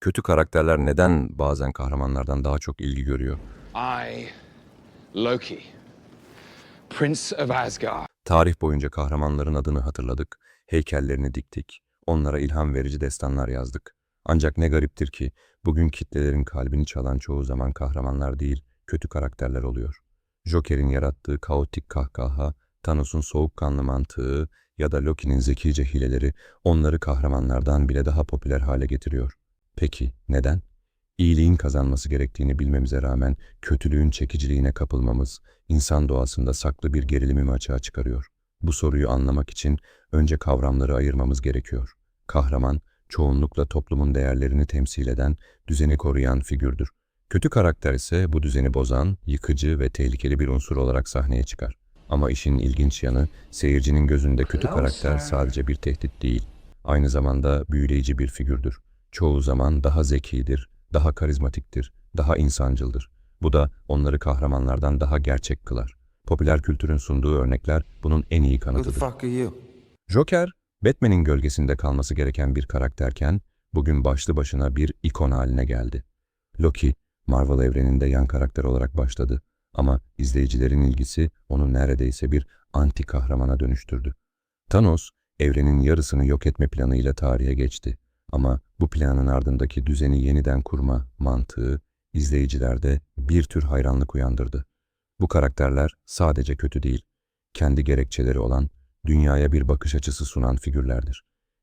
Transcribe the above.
Kötü karakterler neden bazen kahramanlardan daha çok ilgi görüyor? I, Loki, Prince of Asgard. Tarih boyunca kahramanların adını hatırladık, heykellerini diktik, onlara ilham verici destanlar yazdık. Ancak ne gariptir ki bugün kitlelerin kalbini çalan çoğu zaman kahramanlar değil, kötü karakterler oluyor. Joker'in yarattığı kaotik kahkaha, Thanos'un soğukkanlı mantığı ya da Loki'nin zekice hileleri onları kahramanlardan bile daha popüler hale getiriyor. Peki neden? İyiliğin kazanması gerektiğini bilmemize rağmen kötülüğün çekiciliğine kapılmamız insan doğasında saklı bir gerilimi mi açığa çıkarıyor? Bu soruyu anlamak için önce kavramları ayırmamız gerekiyor. Kahraman, çoğunlukla toplumun değerlerini temsil eden, düzeni koruyan figürdür. Kötü karakter ise bu düzeni bozan, yıkıcı ve tehlikeli bir unsur olarak sahneye çıkar. Ama işin ilginç yanı, seyircinin gözünde kötü karakter sadece bir tehdit değil, aynı zamanda büyüleyici bir figürdür. Çoğu zaman daha zekidir, daha karizmatiktir, daha insancıldır. Bu da onları kahramanlardan daha gerçek kılar. Popüler kültürün sunduğu örnekler bunun en iyi kanıtıdır. Joker, Batman'in gölgesinde kalması gereken bir karakterken, bugün başlı başına bir ikon haline geldi. Loki, Marvel evreninde yan karakter olarak başladı ama izleyicilerin ilgisi onu neredeyse bir anti kahramana dönüştürdü. Thanos, evrenin yarısını yok etme planıyla tarihe geçti ama bu planın ardındaki düzeni yeniden kurma mantığı izleyicilerde bir tür hayranlık uyandırdı. Bu karakterler sadece kötü değil, kendi gerekçeleri olan, dünyaya bir bakış açısı sunan figürlerdir.